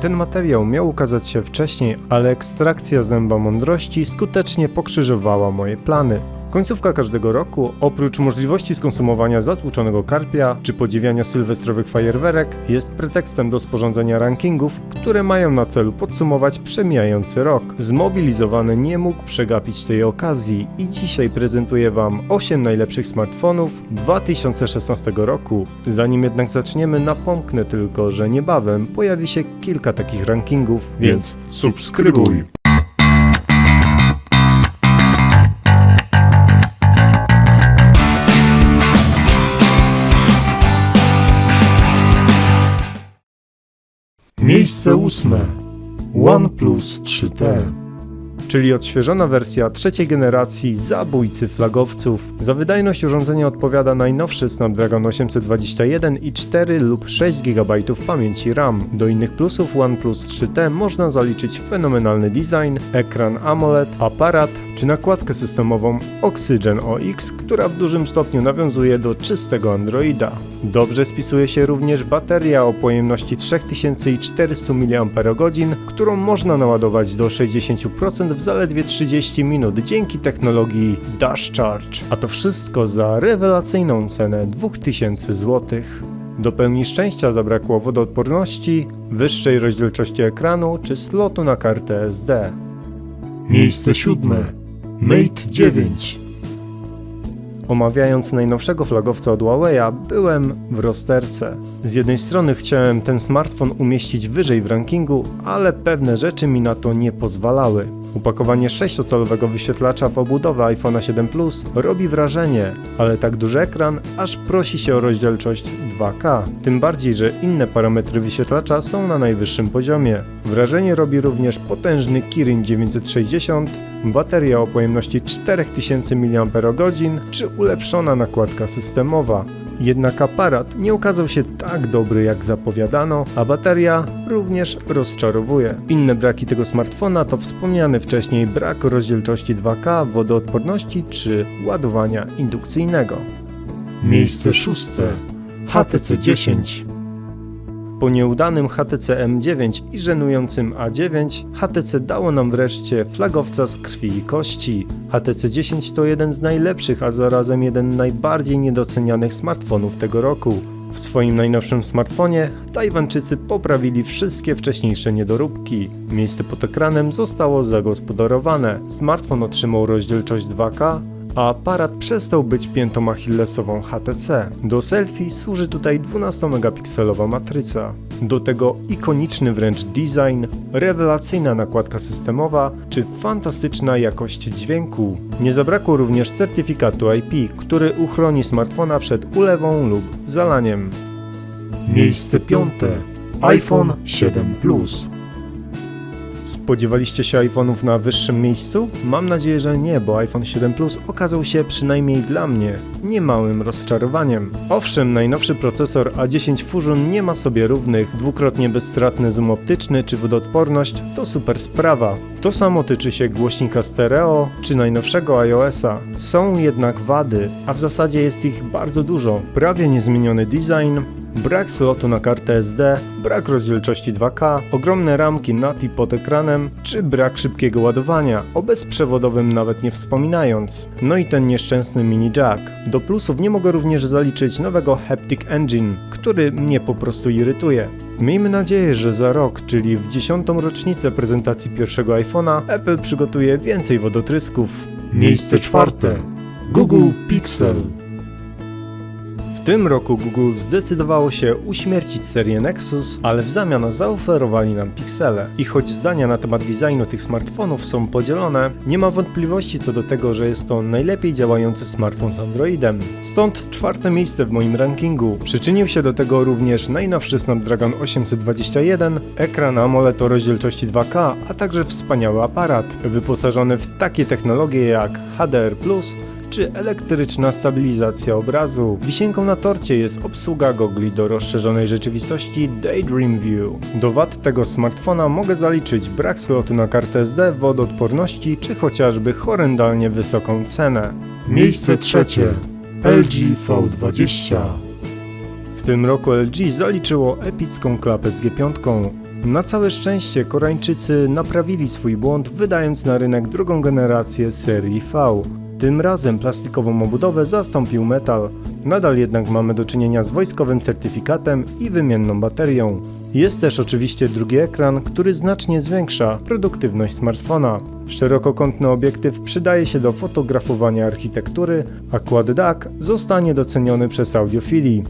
Ten materiał miał ukazać się wcześniej, ale ekstrakcja zęba mądrości skutecznie pokrzyżowała moje plany. Końcówka każdego roku, oprócz możliwości skonsumowania zatłuczonego karpia czy podziwiania sylwestrowych fajerwerek, jest pretekstem do sporządzenia rankingów, które mają na celu podsumować przemijający rok. Zmobilizowany nie mógł przegapić tej okazji i dzisiaj prezentuję Wam 8 najlepszych smartfonów 2016 roku. Zanim jednak zaczniemy, napomknę tylko, że niebawem pojawi się kilka takich rankingów, Więc subskrybuj. Miejsce ósme. OnePlus 3T. czyli odświeżona wersja trzeciej generacji zabójcy flagowców. Za wydajność urządzenia odpowiada najnowszy Snapdragon 821 i 4 lub 6 GB pamięci RAM. Do innych plusów OnePlus 3T można zaliczyć fenomenalny design, ekran AMOLED, aparat czy nakładkę systemową Oxygen OX, która w dużym stopniu nawiązuje do czystego Androida. Dobrze spisuje się również bateria o pojemności 3400 mAh, którą można naładować do 60% w zaledwie 30 minut dzięki technologii Dash Charge. A to wszystko za rewelacyjną cenę 2000 zł. Do pełni szczęścia zabrakło wodoodporności, wyższej rozdzielczości ekranu czy slotu na kartę SD. Miejsce siódme. Mate 9. Omawiając najnowszego flagowca od Huawei'a, byłem w rozterce. Z jednej strony chciałem ten smartfon umieścić wyżej w rankingu, ale pewne rzeczy mi na to nie pozwalały. Upakowanie 6-calowego wyświetlacza w obudowę iPhone'a 7 Plus robi wrażenie, ale tak duży ekran aż prosi się o rozdzielczość 2K. Tym bardziej, że inne parametry wyświetlacza są na najwyższym poziomie. Wrażenie robi również potężny Kirin 960, bateria o pojemności 4000 mAh czy ulepszona nakładka systemowa. Jednak aparat nie okazał się tak dobry jak zapowiadano, a bateria również rozczarowuje. Inne braki tego smartfona to wspomniany wcześniej brak rozdzielczości 2K, wodoodporności czy ładowania indukcyjnego. Miejsce szóste. HTC 10. Po nieudanym HTC M9 i żenującym A9, HTC dało nam wreszcie flagowca z krwi i kości. HTC 10 to jeden z najlepszych, a zarazem jeden najbardziej niedocenianych smartfonów tego roku. W swoim najnowszym smartfonie Tajwańczycy poprawili wszystkie wcześniejsze niedoróbki. Miejsce pod ekranem zostało zagospodarowane. Smartfon otrzymał rozdzielczość 2K, a aparat przestał być piętą achillesową HTC. Do selfie służy tutaj 12-megapikselowa matryca. Do tego ikoniczny wręcz design, rewelacyjna nakładka systemowa czy fantastyczna jakość dźwięku. Nie zabrakło również certyfikatu IP, który uchroni smartfona przed ulewą lub zalaniem. Miejsce piąte. iPhone 7 Plus. Spodziewaliście się iPhone'ów na wyższym miejscu? Mam nadzieję, że nie, bo iPhone 7 Plus okazał się przynajmniej dla mnie niemałym rozczarowaniem. Owszem, najnowszy procesor A10 Fusion nie ma sobie równych, dwukrotnie bezstratny zoom optyczny czy wodoodporność to super sprawa. To samo tyczy się głośnika stereo czy najnowszego iOS-a. Są jednak wady, a w zasadzie jest ich bardzo dużo. Prawie niezmieniony design, Brak slotu na kartę SD, brak rozdzielczości 2K, ogromne ramki NATI pod ekranem, czy brak szybkiego ładowania, o bezprzewodowym nawet nie wspominając. No i ten nieszczęsny mini jack. Do plusów nie mogę również zaliczyć nowego Haptic Engine, który mnie po prostu irytuje. Miejmy nadzieję, że za rok, czyli w dziesiątą rocznicę prezentacji pierwszego iPhone'a, Apple przygotuje więcej wodotrysków. Miejsce czwarte. Google Pixel. Tym roku Google zdecydowało się uśmiercić serię Nexus, ale w zamian zaoferowali nam Pixele. I choć zdania na temat designu tych smartfonów są podzielone, nie ma wątpliwości co do tego, że jest to najlepiej działający smartfon z Androidem. Stąd czwarte miejsce w moim rankingu. Przyczynił się do tego również najnowszy Snapdragon 821, ekran AMOLED o rozdzielczości 2K, a także wspaniały aparat, wyposażony w takie technologie jak HDR+, czy elektryczna stabilizacja obrazu. Wisienką na torcie jest obsługa gogli do rozszerzonej rzeczywistości Daydream View. Do wad tego smartfona mogę zaliczyć brak slotu na kartę SD, wodoodporności czy chociażby horrendalnie wysoką cenę. Miejsce trzecie. LG V20. W tym roku LG zaliczyło epicką klapę z G5. Na całe szczęście Koreańczycy naprawili swój błąd, wydając na rynek drugą generację serii V. Tym razem plastikową obudowę zastąpił metal. Nadal jednak mamy do czynienia z wojskowym certyfikatem i wymienną baterią. Jest też oczywiście drugi ekran, który znacznie zwiększa produktywność smartfona. Szerokokątny obiektyw przydaje się do fotografowania architektury, a quad DAC zostanie doceniony przez audiofili.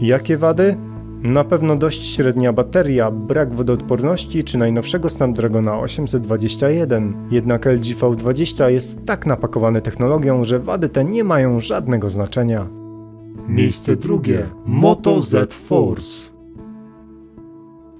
Jakie wady? Na pewno dość średnia bateria, brak wodoodporności czy najnowszego Snapdragona 821. Jednak LG V20 jest tak napakowany technologią, że wady te nie mają żadnego znaczenia. Miejsce drugie. Moto Z Force.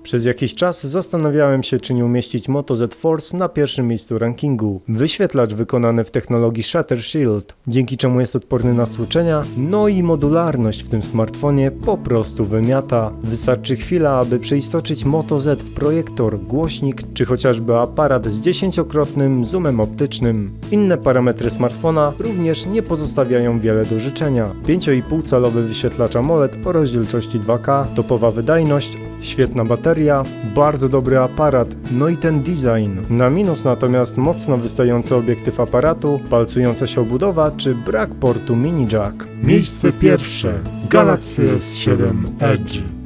Przez jakiś czas zastanawiałem się, czy nie umieścić Moto Z Force na pierwszym miejscu rankingu. Wyświetlacz wykonany w technologii Shutter Shield, dzięki czemu jest odporny na stłuczenia, no i modularność w tym smartfonie po prostu wymiata. Wystarczy chwila, aby przeistoczyć Moto Z w projektor, głośnik, czy chociażby aparat z 10-krotnym zoomem optycznym. Inne parametry smartfona również nie pozostawiają wiele do życzenia. 5,5 calowy wyświetlacz AMOLED o rozdzielczości 2K, topowa wydajność, Świetna bateria, bardzo dobry aparat, no i ten design. Na minus natomiast mocno wystający obiektyw aparatu, palcująca się obudowa czy brak portu mini jack. Miejsce pierwsze. Galaxy S7 Edge.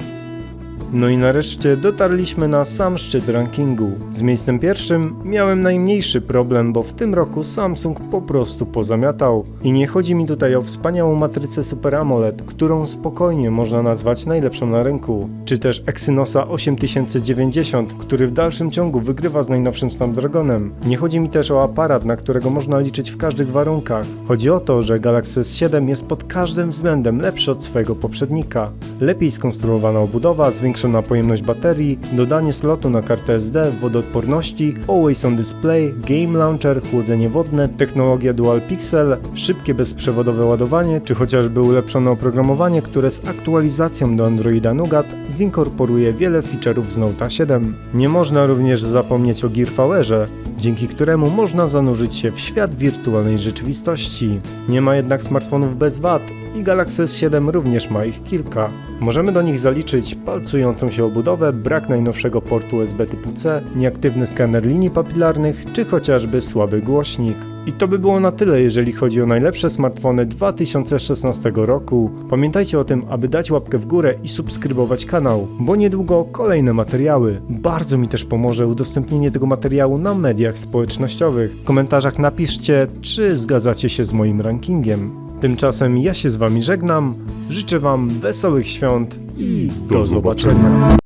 No i nareszcie dotarliśmy na sam szczyt rankingu. Z miejscem pierwszym miałem najmniejszy problem, bo w tym roku Samsung po prostu pozamiatał. I nie chodzi mi tutaj o wspaniałą matrycę Super AMOLED, którą spokojnie można nazwać najlepszą na rynku, czy też Exynosa 8090, który w dalszym ciągu wygrywa z najnowszym Snapdragonem. Nie chodzi mi też o aparat, na którego można liczyć w każdych warunkach. Chodzi o to, że Galaxy S7 jest pod każdym względem lepszy od swojego poprzednika. Lepiej skonstruowana obudowa, zwiększona pojemność baterii, dodanie slotu na kartę SD, wodoodporności, Always on Display, Game Launcher, chłodzenie wodne, technologia Dual Pixel, szybkie bezprzewodowe ładowanie, czy chociażby ulepszone oprogramowanie, które z aktualizacją do Androida Nougat zinkorporuje wiele feature'ów z Note 7. Nie można również zapomnieć o Gearfowlerze, dzięki któremu można zanurzyć się w świat wirtualnej rzeczywistości. Nie ma jednak smartfonów bez wad i Galaxy S7 również ma ich kilka. Możemy do nich zaliczyć palcującą się obudowę, brak najnowszego portu USB typu C, nieaktywny skaner linii papilarnych, czy chociażby słaby głośnik. I to by było na tyle, jeżeli chodzi o najlepsze smartfony 2016 roku. Pamiętajcie o tym, aby dać łapkę w górę i subskrybować kanał, bo niedługo kolejne materiały. Bardzo mi też pomoże udostępnienie tego materiału na mediach społecznościowych. W komentarzach napiszcie, czy zgadzacie się z moim rankingiem. Tymczasem ja się z Wami żegnam, życzę Wam wesołych świąt i do zobaczenia.